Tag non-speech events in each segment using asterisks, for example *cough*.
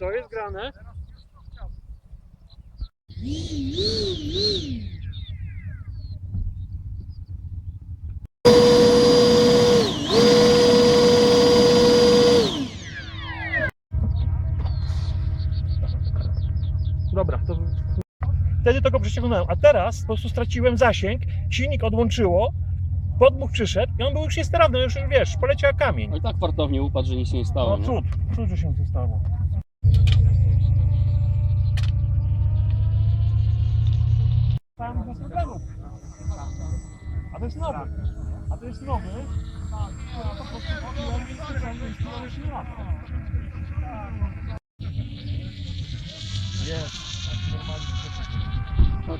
Co jest grane? Dobra, to wtedy to go przeciągnąłem, a teraz po prostu straciłem zasięg, silnik odłączyło, podmuch przyszedł i on był już niestrawny, już wiesz, poleciał kamień. No i tak fartownie upadł, że nic się nie stało. No nie? cud, cud, że się to stało. Tam bez problemów. A to jest nowy. A to jest nowy. który po prostu kupiłem i specjalnie już nie lata. Jest. taki normalny przepis. No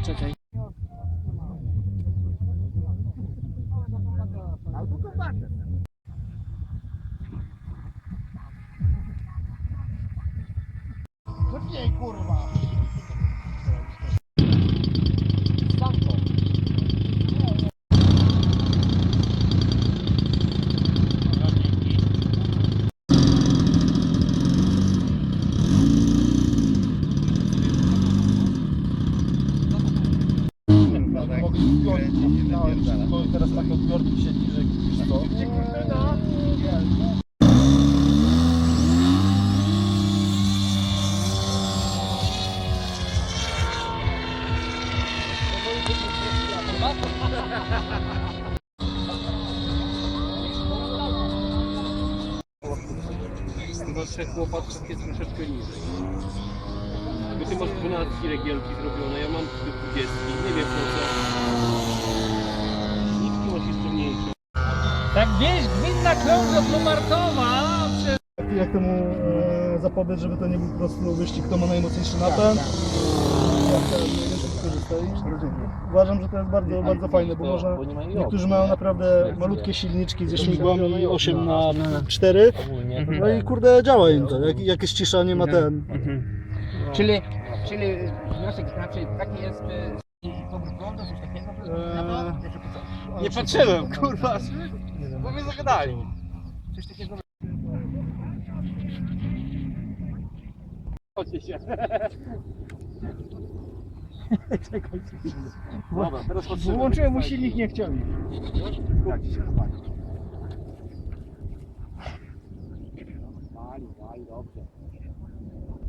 czekaj. Wypnij kurwa! No, teraz tak odbiornik siedzi, że co? Chyba trzech łopatkach jest troszeczkę niżej. Bo ty masz 12 regielki zrobione, ja mam tylko 20. Nie wiem po co. wieś gminna krąża Plumartowa przez... Jak, temu e, zapobiec, żeby to nie był po prostu wyścig, kto ma najmocniejszy napęd. I Uważam, że to jest bardzo, bardzo fajne, bo można, niektórzy mają naprawdę malutkie silniczki ze śmigłami 8 na 4 no i kurde działa im to, jak, jak jest cisza, nie ma ten. Czyli, czyli wniosek znaczy taki jest, y, to wygląda coś takiego, że co? Nie patrzyłem, kurwa, bo mnie zagadali. Coś takiego. Chodźcie się. *laughs* Czekaj, Dobra, teraz. Włączyłem mu silnik, nie chciał mi. Tak, się dobrze.